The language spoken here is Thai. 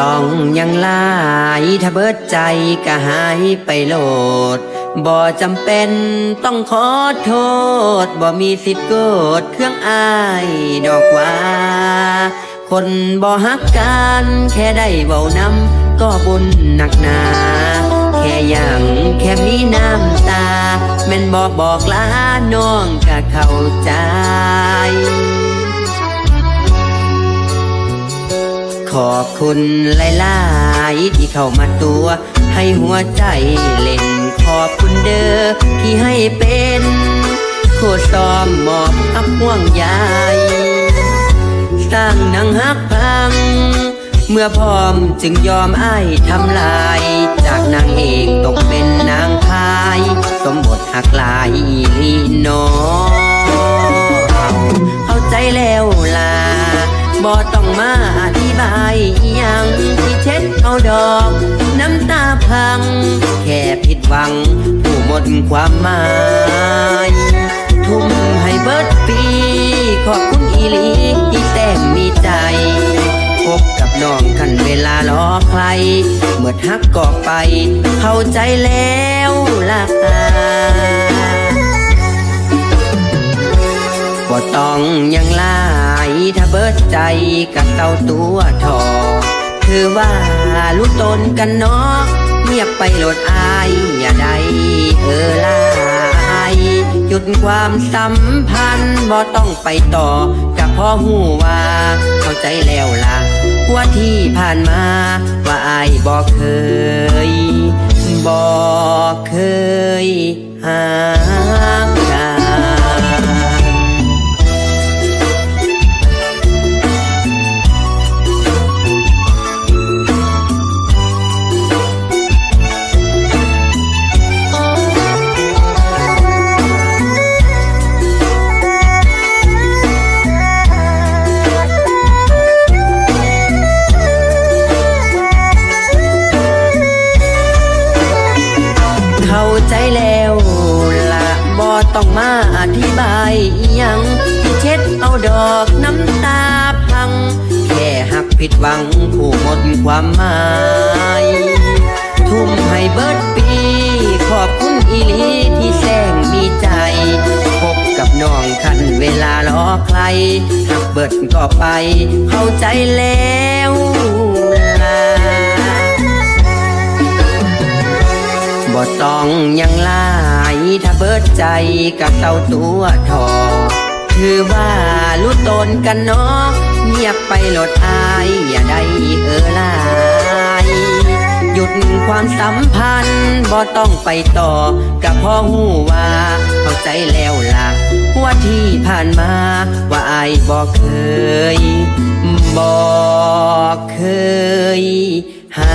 ายถ้าเบิดใจก็หายไปโลด บ่จำเป็นต้องขอโทษ บ่มีสิทธิ์โกรธเครื่องอายดอกว่า คนบ่ฮักกันแค่ได้เว้านำก็บุญหนักหนา แค่ย่างแค่มีน้ำตา แม่นบอกบอกลาน้องก็เข้าใจ ขอบคุณหลายๆที่เข้ามาตัว ให้หัวใจเล่น ขอบคุณเด้อที่ให้เป็น โคซ้อมหมอบอับห่วงใยสร้างนังฮักพัง เมื่อพร้อมจึงยอมอ้ายทำลาย จากนางเอกตกเป็นนางพาย สมบทหักลายลีนอเบ่ต้องมาอธิบายอิหยังที่เช็ดเอาดอก น้ำตาพัง แค่ผิดหวัง ผู้หมดความหมาย ทุ่มให้เบิดปี ขอบคุณอีลีที่แต้มมีใจพบกับน้องขันเวลารอใคร เมื่อทักก็ไป เข้าใจแล้วล่ะบ่ต้องยัง ถ้าเบิดใจกับเต้าตัวทอคือว่ารู้ตนกันเนาะเงียบไปโหลดอายอย่าได้เออลายหยุดความสัมพันธ์บ่ต้องไปต่อกับพ่อหูว่า เข้าใจแล้วล่ะว่าที่ผ่านมาว่าอายบอกเคยบอกเคย ต้องมาอธิบายยังที่เช็ดเอาดอกน้ำตาพัง แค่หักผิดหวังผู้หมดความหมาย ทุ่มให้เบิดปี ขอบคุณอีลีที่แสงมีใจ พบกับน้องคันเวลารอใคร หักเบิดก็ไป เข้าใจแล้วล่ะบ่ต้องยังลา ถ้าเบิดใจกับเต้าตัวทอคือว่ารู้ตนกันเนาะเงียบไปหลดอายอย่าได้เออลายหยุดความสัมพันธ์บ่ต้องไปต่อกับพ่อหูว่าเข้าใจแล้วล่ะว่าที่ผ่านมาว่าอายบอกเคยบอกเคยหา